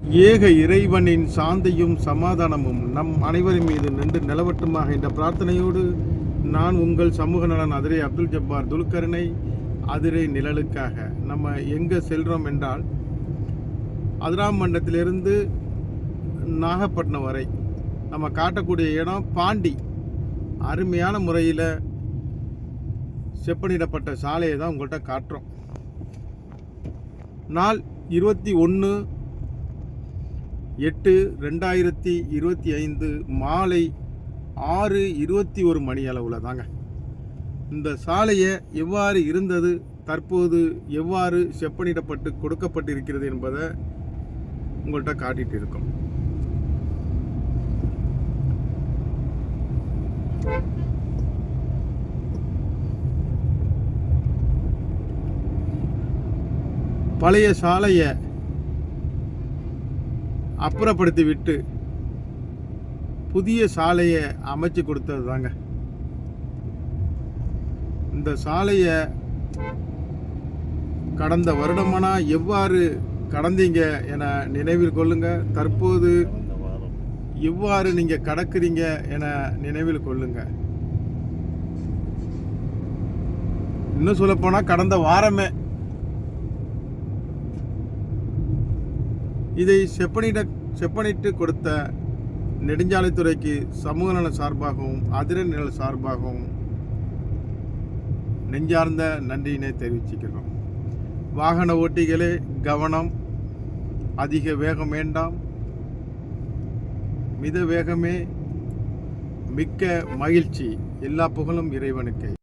ஏக இறைவனின் சாந்தியும் சமாதானமும் நம் அனைவரின் மீது நின்று நிலவட்டுமாக என்ற பிரார்த்தனையோடு நான் உங்கள் சமூக நலன் அதிரை அப்துல் ஜப்பார் துல்கரனை அதிரை நிழலுக்காக. நம்ம எங்கே செல்கிறோம் என்றால் அதிராம் மண்டலத்திலிருந்து நாகப்பட்டினம் வரை நம்ம காட்டக்கூடிய இடம் பாண்டி. அருமையான முறையில் செப்பனிடப்பட்ட சாலையை தான் உங்கள்கிட்ட காட்டுறோம். நாள் இருபத்தி ஒன்று எட்டு ரெண்டாயிரத்தி இருபத்தி ஐந்து மாலை ஆறு இருபத்தி ஒரு மணி அளவில் தாங்க. இந்த சாலையை எவ்வாறு இருந்தது தற்போது எவ்வாறு செப்பனிடப்பட்டு கொடுக்கப்பட்டிருக்கிறது என்பதை உங்கள்கிட்ட காட்டிட்டு இருக்கோம். பழைய சாலையை அப்புறப்படுத்தி விட்டு புதிய சாலையை அமைச்சு கொடுத்தது தாங்க இந்த சாலையை கடந்த வருடமானா எவ்வாறு கடந்தீங்க என நினைவில் கொள்ளுங்க. தற்போது எவ்வாறு நீங்கள் கடக்குறீங்க என நினைவில் கொள்ளுங்க. இன்னும் சொல்லப்போனால் கடந்த வாரமே இதை செப்பனிட செப்பனிட்டு கொடுத்த நெடுஞ்சாலைத்துறைக்கு சமூக நல சார்பாகவும் அதிர நிழல் சார்பாகவும் நெஞ்சார்ந்த நன்றியினை தெரிவிச்சுக்கிறோம். வாகன ஓட்டிகளே கவனம். அதிக வேகம் வேண்டாம். மித வேகமே மிக்க மகிழ்ச்சி. எல்லா புகழும் இறைவனுக்கே.